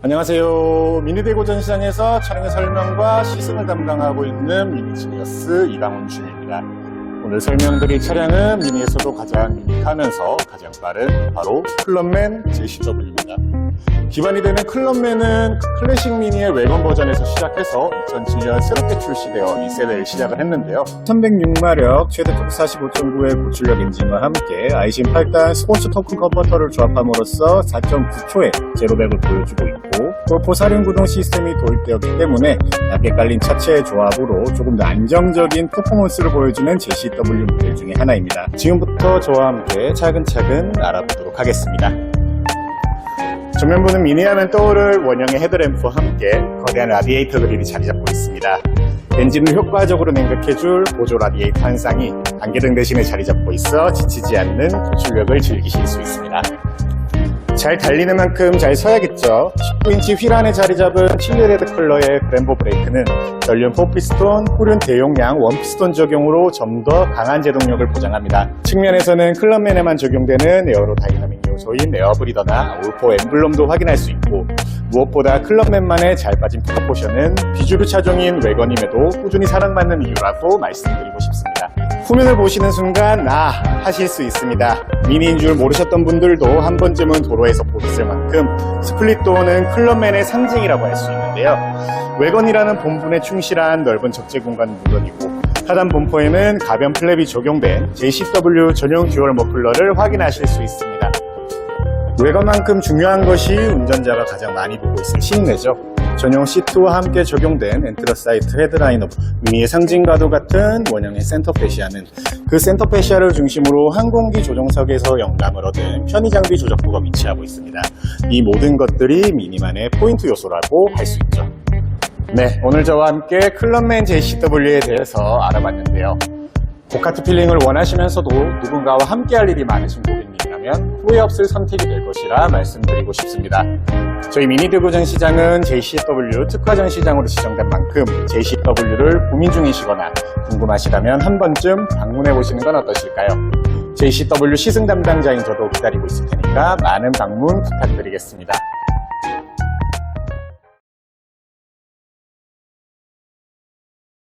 안녕하세요. 미니대고전 시장에서 차량의 설명과 시승을 담당하고 있는 미니지니어스 이강훈 중입니다. 오늘 설명드릴 차량은 미니에서도 가장 유니크하면서 가장 빠른 바로 클럽맨 JCW입니다. 기반이 되는 클럽맨은 클래식 미니의 외관 버전에서 시작해서 2007년 새롭게 출시되어 2세대를 시작을 했는데요. 306마력 최대 토크 45.9의 고출력 엔진과 함께 아이신 8단 스포츠 토큰 컨버터를 조합함으로써 4.9초의 제로백을 보여주고 있고 골포 사륜 구동 시스템이 도입되었기 때문에 얇게 깔린 차체의 조합으로 조금 더 안정적인 퍼포먼스를 보여주는 JCW 모델 중에 하나입니다. 지금부터 저와 함께 차근차근 알아보도록 하겠습니다. 정면부는 미니하면 떠오를 원형의 헤드램프와 함께 거대한 라디에이터 그릴이 자리 잡고 있습니다. 엔진을 효과적으로 냉각해줄 보조 라디에이터 한 쌍이 안개등 대신에 자리 잡고 있어 지치지 않는 고출력을 즐기실 수 있습니다. 잘 달리는 만큼 잘 서야겠죠. 19인치 휠 안에 자리 잡은 칠리 레드 컬러의 브렘보 브레이크는 전륜 4피스톤, 후륜 대용량 1피스톤 적용으로 좀 더 강한 제동력을 보장합니다. 측면에서는 클럽맨에만 적용되는 에어로 다이나믹 요소인 에어브리더나 올포 엠블럼도 확인할 수 있고 무엇보다 클럽맨만의 잘 빠진 픽업포션은 비주류 차종인 외건임에도 꾸준히 사랑받는 이유라고 말씀드리고 싶습니다. 후면을 보시는 순간 아 하실 수 있습니다. 미니인 줄 모르셨던 분들도 한 번쯤은 도로에서 보셨을 만큼 스플릿 도어는 클럽맨의 상징이라고 할 수 있는데요. 외건이라는 본분에 충실한 넓은 적재 공간은 물론이고 하단 본포에는 가변 플랩이 적용된 JCW 전용 듀얼 머플러를 확인하실 수 있습니다. 외관만큼 중요한 것이 운전자가 가장 많이 보고 있을 실내죠. 전용 시트와 함께 적용된 엔트러사이트 헤드라이너 미니의 상징과도 같은 원형의 센터 페시아는 그 센터 페시아를 중심으로 항공기 조종석에서 영감을 얻은 편의 장비 조작부가 위치하고 있습니다. 이 모든 것들이 미니만의 포인트 요소라고 할 수 있죠. 네, 오늘 저와 함께 클럽맨 JCW에 대해서 알아봤는데요. 고카트 필링을 원하시면서도 누군가와 함께 할 일이 많으신 고객님이라면 후회 없을 선택이 될 것이라 말씀드리고 싶습니다. 저희 미니드고전 시장은 JCW 특화 전 시장으로 지정된 만큼 JCW를 고민 중이시거나 궁금하시다면 한 번쯤 방문해 보시는 건 어떠실까요? JCW 시승 담당자인 저도 기다리고 있을 테니까 많은 방문 부탁드리겠습니다.